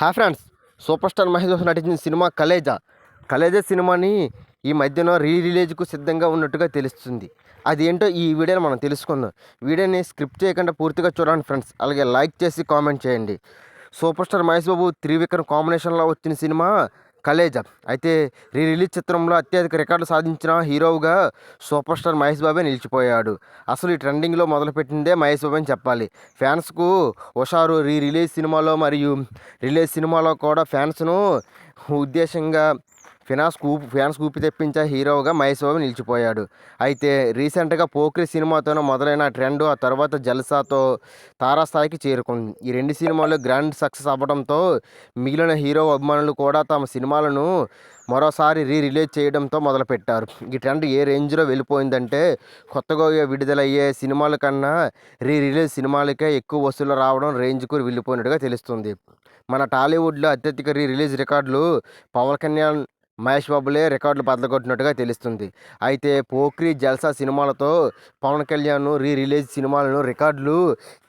Hi friends super star Mahesh Babu నటించిన సినిమా కలేజా. కలేజా సినిమాని ఈ మధ్యన రీ రిలీజ్కు సిద్ధంగా ఉన్నట్టుగా తెలుస్తుంది. అది ఏంటో ఈ వీడియోని మనం తెలుసుకుందాం. వీడియోని స్క్రిప్ట్ చేయకుండా పూర్తిగా చూడండి ఫ్రెండ్స్. అలాగే లైక్ చేసి కామెంట్ చేయండి. సూపర్ స్టార్ మహేష్ బాబు త్రివిక్రమ్ కాంబినేషన్లో వచ్చిన సినిమా కలేజా. అయితే రీ రిలీజ్ చిత్రంలో అత్యధిక రికార్డు సాధించిన హీరోగా సూపర్ స్టార్ మహేష్ బాబే నిలిచిపోయాడు. అసలు ఈ ట్రెండింగ్లో మొదలుపెట్టిందే మహేష్ బాబే అని చెప్పాలి. ఫ్యాన్స్కు హుషారు రీ రిలీజ్ సినిమాలో మరియు రిలీజ్ సినిమాలో కూడా ఫ్యాన్స్ను ఉద్దేశంగా ఫినాన్స్ కూపు ఫ్యాన్స్ కూపి తెప్పించే హీరోగా మహేష్ బాబు నిలిచిపోయాడు. అయితే రీసెంట్గా పోక్రి సినిమాతోనే మొదలైన ట్రెండ్ ఆ తర్వాత జల్సాతో తారాస్థాయికి చేరుకుంది. ఈ రెండు సినిమాలు గ్రాండ్ సక్సెస్ అవ్వడంతో మిగిలిన హీరో అభిమానులు కూడా తమ సినిమాలను మరోసారి రీ రిలీజ్ చేయడంతో మొదలుపెట్టారు. ఈ ట్రెండ్ ఏ రేంజ్లో వెళ్ళిపోయిందంటే కొత్తగా విడుదలయ్యే సినిమాల కన్నా రీ రిలీజ్ సినిమాలకే ఎక్కువ వసూలు రావడం రేంజ్కు వెళ్ళిపోయినట్టుగా తెలుస్తుంది. మన టాలీవుడ్లో అత్యధిక రీ రిలీజ్ రికార్డులు పవన్ కళ్యాణ్ మహేష్ బాబులే రికార్డులు బదలగొట్టినట్టుగా తెలుస్తుంది. అయితే పోక్రీ జల్సా సినిమాలతో పవన్ కళ్యాణ్ రీ రిలీజ్ సినిమాలను రికార్డులు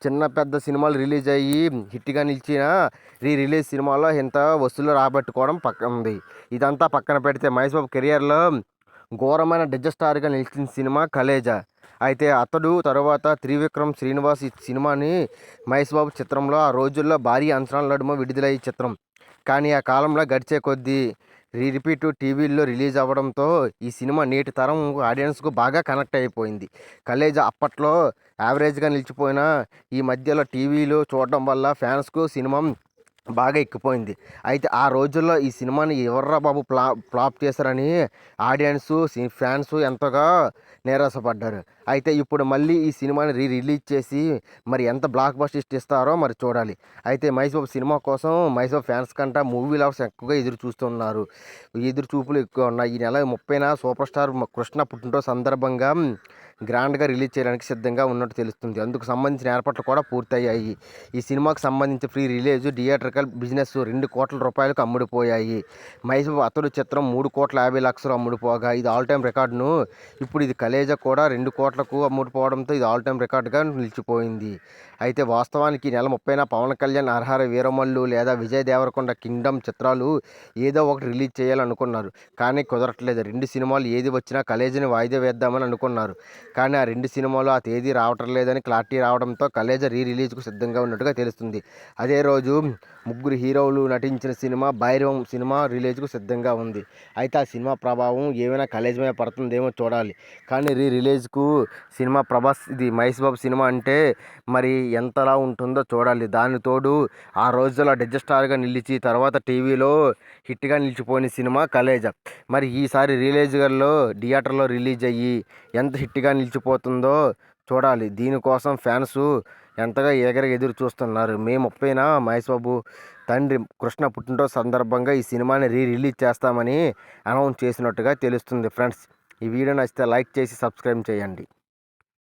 చిన్న పెద్ద సినిమాలు రిలీజ్ అయ్యి హిట్గా నిలిచిన రీ రిలీజ్ సినిమాలో ఇంత వసూలు రాబట్టుకోవడం పక్కన ఉంది. ఇదంతా పక్కన పెడితే మహేష్ బాబు కెరియర్లో ఘోరమైన డిజస్టార్గా నిలిచిన సినిమా కలేజా. అయితే అతడు తర్వాత త్రివిక్రమ్ శ్రీనివాస్ ఈ సినిమాని మహేష్ బాబు చిత్రంలో ఆ రోజుల్లో భారీ అంచనాల నడుమ విడుదలయ్యే చిత్రం. కానీ ఆ కాలంలో గడిచే కొద్దీ రీ రిపీట్ టీవీల్లో రిలీజ్ అవ్వడంతో ఈ సినిమా నేటి తరం ఆడియన్స్కు బాగా కనెక్ట్ అయిపోయింది. కలేజ్ అప్పట్లో యావరేజ్గా నిలిచిపోయిన ఈ మధ్యలో టీవీలో చూడడం వల్ల ఫ్యాన్స్కు సినిమా బాగా ఎక్కిపోయింది. అయితే ఆ రోజుల్లో ఈ సినిమాని ఎవర్రా బాబు ప్లా ఫ్లాప్ చేశారని ఆడియన్స్ ఫ్యాన్స్ ఎంతగా నీరసపడ్డారు. అయితే ఇప్పుడు మళ్ళీ ఈ సినిమాని రీ రిలీజ్ చేసి మరి ఎంత బ్లాక్ బస్టర్ ఇస్తారో మరి చూడాలి. అయితే మహేష్ బాబు సినిమా కోసం మహేష్ బాబు ఫ్యాన్స్ కంటే మూవీ లవర్స్ ఎక్కువగా ఎదురు చూస్తున్నారు. ఎదురు చూపులు ఎక్కువ ఉన్నాయి. ఈ నెల ముప్పైన సూపర్ స్టార్ కృష్ణ పుట్టినరోజు సందర్భంగా గ్రాండ్గా రిలీజ్ చేయడానికి సిద్ధంగా ఉన్నట్టు తెలుస్తుంది. అందుకు సంబంధించిన ఏర్పాట్లు కూడా పూర్తయ్యాయి. ఈ సినిమాకు సంబంధించి ఫ్రీ రిలీజ్ థియేటర్కల్ బిజినెస్ రెండు కోట్ల రూపాయలకు అమ్ముడుపోయాయి. మహేష్ అతడు చిత్రం మూడు కోట్ల యాభై లక్షలు అమ్ముడుపోగా ఇది ఆల్ టైమ్ రికార్డును. ఇప్పుడు ఇది కలేజా కూడా రెండు కోట్లకు అమ్ముడుపోవడంతో ఇది ఆల్ టైమ్ రికార్డుగా నిలిచిపోయింది. అయితే వాస్తవానికి నెల ముప్పైన పవన్ కళ్యాణ్ అర్హర వీరమల్లు లేదా విజయ్ దేవరకొండ కింగ్డమ్ చిత్రాలు ఏదో ఒకటి రిలీజ్ చేయాలనుకున్నారు. కానీ కుదరట్లేదు. రెండు సినిమాలు ఏది వచ్చినా కలేజీని వాయిదా వేద్దామని అనుకున్నారు. కానీ ఆ రెండు సినిమాలు ఆ తేదీ రావటం లేదని క్లారిటీ రావడంతో కలేజ రీ రిలీజ్కు సిద్ధంగా ఉన్నట్టుగా తెలుస్తుంది. అదే రోజు ముగ్గురు హీరోలు నటించిన సినిమా భైరవం సినిమా రిలీజ్కు సిద్ధంగా ఉంది. అయితే ఆ సినిమా ప్రభావం ఏమైనా కలేజ్ మీద పడుతుందేమో చూడాలి. కానీ రీ రిలీజ్కు సినిమా ప్రభాస్ ఇది మహేష్ బాబు సినిమా అంటే మరి ఎంతలా ఉంటుందో చూడాలి. దాని తోడు ఆ రోజుల్లో డిజస్టార్గా నిలిచి తర్వాత టీవీలో హిట్గా నిలిచిపోయిన సినిమా కలేజ. మరి ఈసారి రిలీజ్లో థియేటర్లో రిలీజ్ అయ్యి ఎంత హిట్గా నిలిచిపోతుందో చూడాలి. దీనికోసం ఫ్యాన్స్ ఎంతగా ఎగర ఎదురు చూస్తున్నారు. మే ముప్పైన మహేష్ బాబు తండ్రి కృష్ణ పుట్టినరోజు సందర్భంగా ఈ సినిమాని రీ రిలీజ్ చేస్తామని అనౌన్స్ చేసినట్టుగా తెలుస్తుంది ఫ్రెండ్స్. ఈ వీడియో నచ్చితే లైక్ చేసి సబ్స్క్రైబ్ చేయండి.